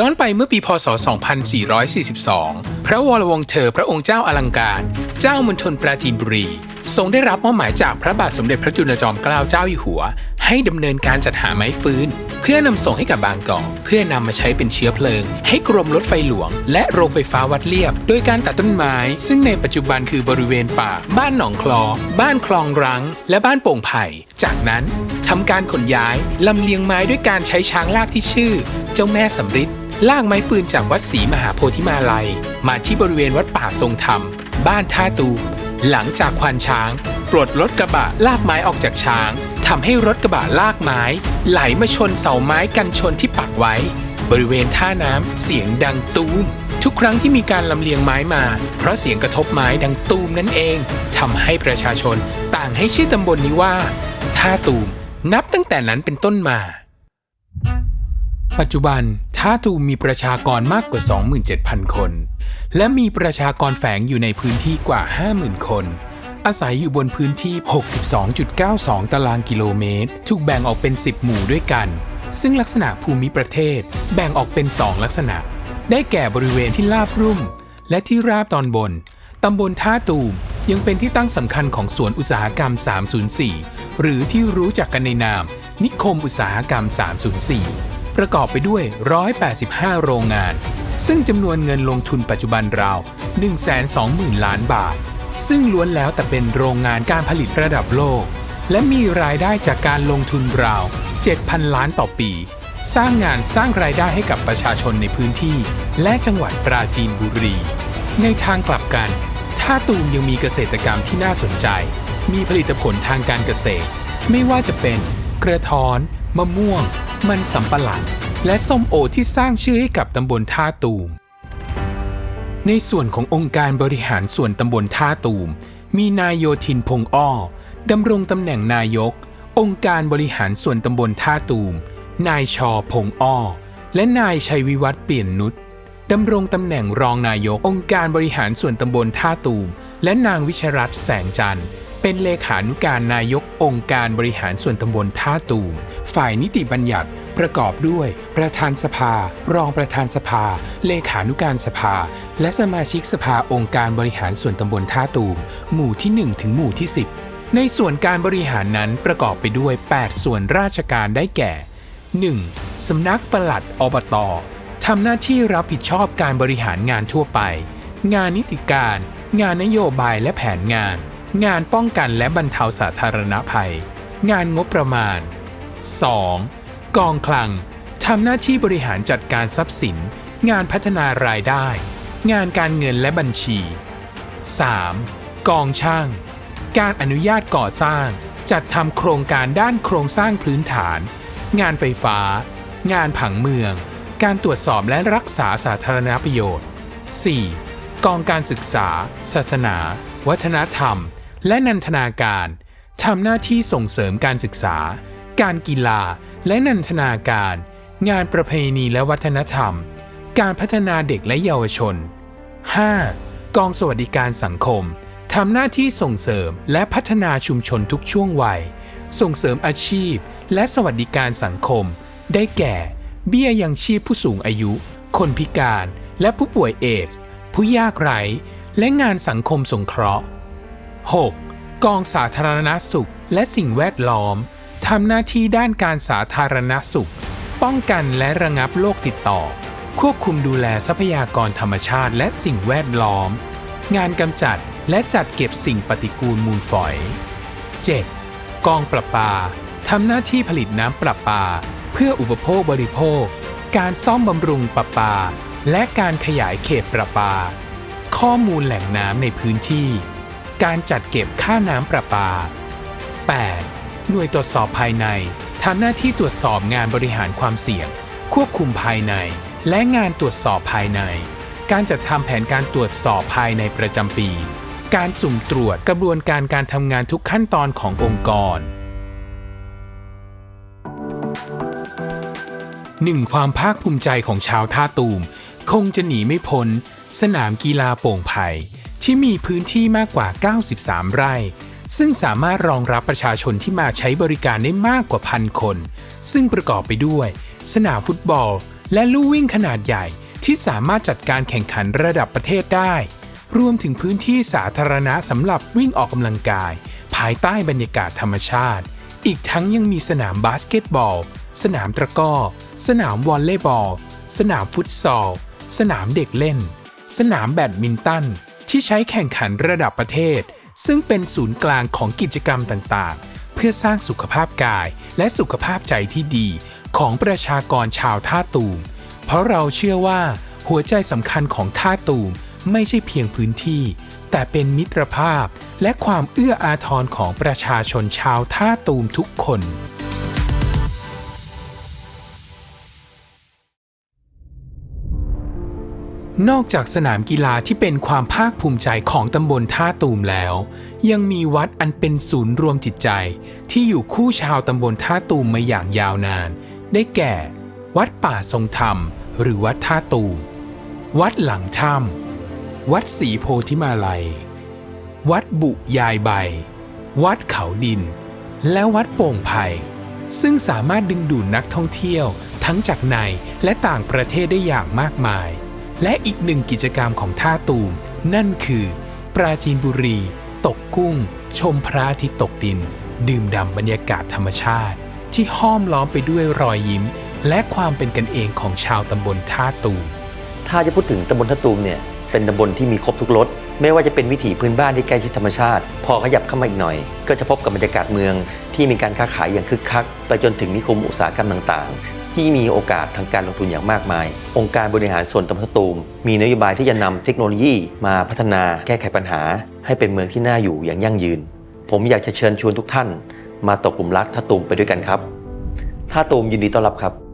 ย้อนไปเมื่อปีพศ 2442 พระวรวงศ์เธอพระองค์เจ้าอลังการ เจ้ามณฑลปราจีนบุรี ทรงได้รับมอบหมายจากพระบาทสมเด็จพระจุลจอมเกล้าเจ้าอยู่หัว ให้ดำเนินการจัดหาไม้ฟืนเพื่อนำส่งให้กับบางกอกเพื่อนำมาใช้เป็นเชื้อเพลิง ให้กรมรถไฟหลวง และโรงไฟฟ้าวัดเลียบ โดยการตัดต้นไม้ ซึ่งในปัจจุบันคือบริเวณป่า บ้านหนองคลอ บ้านคลองรัง และบ้านโป่งไผ่จากนั้นทำการขนย้ายลำเลียงไม้ด้วยการใช้ช้างลากที่ชื่อ เจ้าแม่สำริด ลากไม้ฟืนจากวัดศรีมหาโพธิมาลัย มาที่บริเวณวัดป่าทรงธรรม บ้านท่าตูมหลังจากควานช้าง ปลดรถกระบะลากไม้ออกจากช้างทำให้รถกระบะลากไม้ ไหลมาชนเสาไม้กันชนที่ปักไว้ บริเวณท่าน้ำเสียงดังตูม ทุกครั้งที่มีการลำเลียงไม้มา เพราะเสียงกระทบไม้ดังตูมนั่นเองทำให้ประชาชนต่างให้ชื่อตำบลนนี้ว่า ท่าตูม นับตั้งแต่นั้นเป็นต้นมา ปัจจุบันท่าตูมมีประชากรมากกว่า 27,000 คน และมีประชากรแฝงอยู่ในพื้นที่กว่า 50,000 คน อาศัยอยู่บนพื้นที่ 62.92 ตารางกิโลเมตร ถูกแบ่งออกเป็น 10 หมู่ด้วยกัน ซึ่งลักษณะภูมิประเทศแบ่งออกเป็น 2 ลักษณะ ได้แก่บริเวณที่ลาบรุ่ม และที่ราบตอนบน ตำบลท่าตูมยังเป็นที่ตั้งสำคัญของสวนอุตสาหกรรม 304 หรือที่รู้จักกันในนาม นิคมอุตสาหกรรม 304 ประกอบไปด้วย 185 โรงงาน ซึ่งจำนวนเงินลงทุนปัจจุบันราว 120,000 ล้านบาท ซึ่งล้วนแล้วแต่เป็นโรงงานการผลิตระดับโลก และมีรายได้จากการลงทุนราว 7,000 ล้านต่อปี สร้างงานสร้างรายได้ให้กับประชาชนในพื้นที่ และจังหวัดปราจีนบุรี ในทางกลับกัน ท่าตูมยังมีเกษตรกรรมที่น่าสนใจ มีผลิตผลทางการเกษตร ไม่ว่าจะเป็นกระท้อน มะม่วง มันสำปะหลังและส้มโอที่สร้างชื่อให้กับตำบลท่าตูม ในส่วนขององค์การบริหารส่วนตำบลท่าตูม มีนายโยธินพงอ้อดำรงตำแหน่งนายก องค์การบริหารส่วนตำบลท่าตูม นายชอพงอ้อ และนายชัยวิวัฒน์เปลี่ยนนุชดำรงตำแหน่งรองนายก องค์การบริหารส่วนตำบลท่าตูม และนางวิชรัตแสงจันทร์ เป็นเลขานุการนายกองค์การบริหารส่วนตำบลท่าตูม ฝ่ายนิติบัญญัติประกอบด้วย ประธานสภา รองประธานสภา เลขานุการสภา และสมาชิกสภาองค์การบริหารส่วนตำบลท่าตูม หมู่ที่ 1 ถึงหมู่ที่ 10 ในส่วนการบริหารนั้นประกอบไปด้วย 8 ส่วนราชการได้แก่ 1. สำนักปลัดอบตทำหน้าที่รับผิดชอบการบริหารงานทั่วไป งานนิติการ งานนโยบายและแผนงาน งานป้องกันและบรรเทาสาธารณภัย งานงบประมาณ 2. กองคลังทำหน้าที่บริหารจัดการทรัพย์สิน งานพัฒนารายได้ งานการเงินและบัญชี 3. กองช่าง การอนุญาตก่อสร้าง จัดทำโครงการด้านโครงสร้างพื้นฐาน งานไฟฟ้า งานผังเมือง การตรวจสอบและรักษาสาธารณประโยชน์ 4. กองการศึกษา ศาสนา วัฒนธรรม และนันทนาการทำหน้าที่ส่งเสริมการศึกษา การกีฬา และนันทนาการ งานประเพณีและวัฒนธรรม การพัฒนาเด็กและเยาวชน 5. กองสวัสดิการสังคมทำหน้าที่ส่งเสริมและพัฒนาชุมชนทุกช่วงวัย ส่งเสริมอาชีพ และสวัสดิการสังคม ได้แก่ เบี้ยยังชีพผู้สูงอายุ คนพิการ และผู้ป่วยเอดส์ผู้ยากไร้ และงานสังคมสงเคราะห์ 6. กองสาธารณสุขและสิ่งแวดล้อมทำหน้าที่ด้านการสาธารณสุข ป้องกันและระงับโรคติดต่อ ควบคุมดูแลทรัพยากรธรรมชาติและสิ่งแวดล้อม งานกำจัดและจัดเก็บสิ่งปฏิกูลมูลฝอย 7. กองประปาทำหน้าที่ผลิตน้ำประปา เพื่ออุปโภคบริโภค การซ่อมบำรุงประปา และการขยายเขตประปา ข้อมูลแหล่งน้ำในพื้นที่ การจัดเก็บค่าน้ำประปา 8. หน่วยตรวจสอบภายในทำหน้าที่ตรวจสอบงานบริหารความเสี่ยง ควบคุมภายใน และงานตรวจสอบภายใน การจัดทำแผนการตรวจสอบภายในประจำปี การสุ่มตรวจกระบวนการการทำงานทุกขั้นตอนขององค์กรหนึ่งความภาคภูมิใจของชาวท่าตูม คงจะหนีไม่พ้น สนามกีฬาโป่งไผ่ ที่มีพื้นที่มากกว่า 93 ไร่ ซึ่งสามารถรองรับประชาชนที่มาใช้บริการได้มากกว่าพันคน ซึ่งประกอบไปด้วย สนามฟุตบอล และลู่วิ่งขนาดใหญ่ที่สามารถจัดการแข่งขันระดับประเทศได้ รวมถึงพื้นที่สาธารณะสำหรับวิ่งออกกำลังกาย ภายใต้บรรยากาศธรรมชาติ อีกทั้งยังมีสนามบาสเกตบอล สนามตะก้อ สนามวอลเลย์บอล สนามฟุตซอล สนามเด็กเล่น สนามแบดมินตัน ที่ใช้แข่งขันระดับประเทศ ซึ่งเป็นศูนย์กลางของกิจกรรมต่างๆ เพื่อสร้างสุขภาพกายและสุขภาพใจที่ดีของประชากรชาวท่าตูม เพราะเราเชื่อว่า หัวใจสำคัญของท่าตูมไม่ใช่เพียงพื้นที่ แต่เป็นมิตรภาพและความเอื้ออาทรของประชาชนชาวท่าตูมทุกคน นอกจากสนามกีฬาที่เป็นความภาคภูมิใจของตำบลท่าตูมแล้ว ยังมีวัดอันเป็นศูนย์รวมจิตใจ ที่อยู่คู่ชาวตำบลท่าตูมมาอย่างยาวนาน ได้แก่ วัดป่าทรงธรรม หรือวัดท่าตูม วัดหลังถ้ำวัดศรีโพธิมาลัย วัดบุยายใบ วัดเขาดิน และวัดโป่งไผ่ซึ่งสามารถดึงดูดนักท่องเที่ยวทั้งจากในและต่างประเทศได้อย่างมากมาย และอีกหนึ่งกิจกรรมของท่าตูม นั่นคือ ปราจีนบุรี ตกกุ้ง ชมพระอาทิตย์ตกดิน ดื่มด่ำบรรยากาศธรรมชาติ ที่ห้อมล้อมไปด้วยรอยยิ้ม และความเป็นกันเองของชาวตำบลท่าตูม ถ้าจะพูดถึงตำบลท่าตูมเนี่ยเป็นตำบลที่มีครบทุกรสไม่ว่าจะเป็นวิถีพื้นบ้านที่ใกล้ชิดธรรมชาติ พอขยับเข้ามาอีกหน่อย ก็จะพบกับบรรยากาศเมืองที่มีการค้าขายอย่างคึกคัก ไปจนถึงนิคมอุตสาหกรรมต่างๆ ที่มีโอกาสทางการลงทุนอย่างมากมาย องค์การบริหารส่วนตำบลท่าตูม มีนโยบายที่จะนำเทคโนโลยีมาพัฒนาแก้ไขปัญหา ให้เป็นเมืองที่น่าอยู่อย่างยั่งยืน ผมอยากจะเชิญชวนทุกท่าน มาตกกลุ่มรักท่าตูมไปด้วยกันครับท่าตูมยินดีต้อนรับครับ